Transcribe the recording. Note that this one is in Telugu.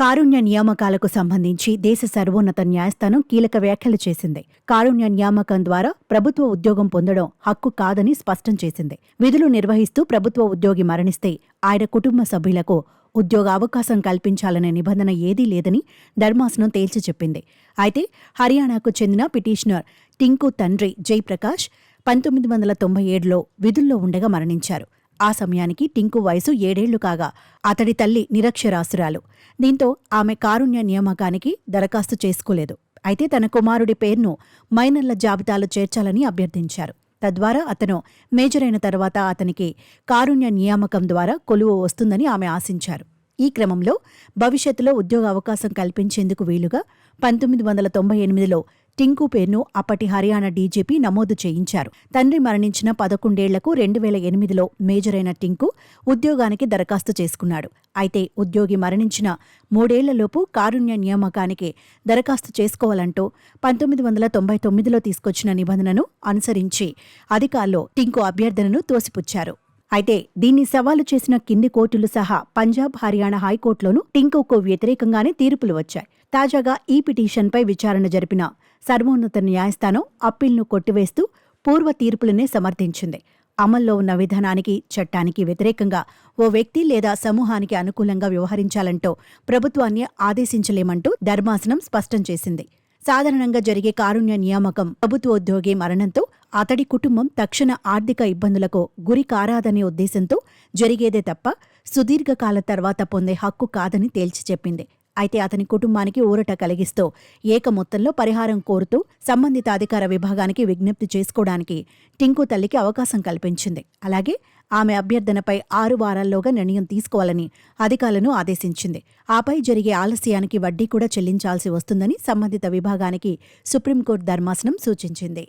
కారుణ్య నియామకాలకు సంబంధించి దేశ సర్వోన్నత న్యాయస్థానం కీలక వ్యాఖ్యలు చేసింది. కారుణ్య నియామకం ద్వారా ప్రభుత్వ ఉద్యోగం పొందడం హక్కు కాదని స్పష్టం చేసింది. విధులు నిర్వహిస్తూ ప్రభుత్వ ఉద్యోగి మరణిస్తే ఆయన కుటుంబ సభ్యులకు ఉద్యోగ అవకాశం కల్పించాలనే నిబంధన ఏదీ లేదని ధర్మాసనం తేల్చి చెప్పింది. అయితే హర్యానాకు చెందిన పిటిషనర్ టింకు తండ్రి జయప్రకాష్ పంతొమ్మిది వందల తొంభై ఏడులో విధుల్లో ఉండగా మరణించారు. ఆ సమయానికి టింకు వయసు ఏడేళ్ళు కాగా అతడి తల్లి నిరక్షరాస్యురాలు. దీంతో ఆమె కారుణ్య నియామకానికి దరఖాస్తు చేసుకోలేదు. అయితే తన కుమారుడి పేరును మైనర్ల జాబితాలో చేర్చాలని అభ్యర్థించారు. తద్వారా అతను మేజర్ అయిన తర్వాత అతనికి కారుణ్య నియామకం ద్వారా కొలువు వస్తుందని ఆమె ఆశించారు. ఈ క్రమంలో భవిష్యత్తులో ఉద్యోగ అవకాశం కల్పించేందుకు వీలుగా పంతొమ్మిది వందల తొంభై ఎనిమిదిలో టింకు పేరును అప్పటి హర్యానా డీజీపీ నమోదు చేయించారు. తండ్రి మరణించిన పదకొండేళ్ళకు రెండు వేల ఎనిమిదిలో మేజర్ అయిన టింకు ఉద్యోగానికి దరఖాస్తు చేసుకున్నాడు. అయితే ఉద్యోగి మరణించిన మూడేళ్ళలోపు కారుణ్య నియామకానికి దరఖాస్తు చేసుకోవాలంటూ పంతొమ్మిది వందల తొంభై తొమ్మిదిలో తీసుకొచ్చిన నిబంధనను అనుసరించి అధికారులు టింకు అభ్యర్థనను తోసిపుచ్చారు. అయితే దీన్ని సవాలు చేసిన కింది కోర్టులు సహా పంజాబ్ హర్యానా హైకోర్టులోనూ టింకుకు వ్యతిరేకంగానే తీర్పులు వచ్చాయి. తాజాగా ఈ పిటిషన్పై విచారణ జరిపిన సర్వోన్నత న్యాయస్థానం అప్పీల్ను కొట్టివేస్తూ పూర్వ తీర్పులనే సమర్థించింది. అమల్లో ఉన్న విధానానికి చట్టానికి వ్యతిరేకంగా ఓ వ్యక్తి లేదా సమూహానికి అనుకూలంగా వ్యవహరించాలంటూ ప్రభుత్వాన్ని ఆదేశించలేమంటూ ధర్మాసనం స్పష్టం చేసింది. సాధారణంగా జరిగే కారుణ్య నియామకం ప్రభుత్వోద్యోగి మరణంతో అతడి కుటుంబం తక్షణ ఆర్థిక ఇబ్బందులకు గురి కారాదనే ఉద్దేశంతో జరిగేదే తప్ప సుదీర్ఘకాల తర్వాత పొందే హక్కు కాదని తేల్చి చెప్పింది. అయితే అతని కుటుంబానికి ఊరట కలిగిస్తూ ఏక మొత్తంలో పరిహారం కోరుతూ సంబంధిత అధికార విభాగానికి విజ్ఞప్తి చేసుకోవడానికి టింకు తల్లికి అవకాశం కల్పించింది. అలాగే ఆమె అభ్యర్థనపై ఆరు వారాల్లోగా నిర్ణయం తీసుకోవాలని అధికారులను ఆదేశించింది. ఆపై జరిగే ఆలస్యానికి వడ్డీ కూడా చెల్లించాల్సి వస్తుందని సంబంధిత విభాగానికి సుప్రీంకోర్టు ధర్మాసనం సూచించింది.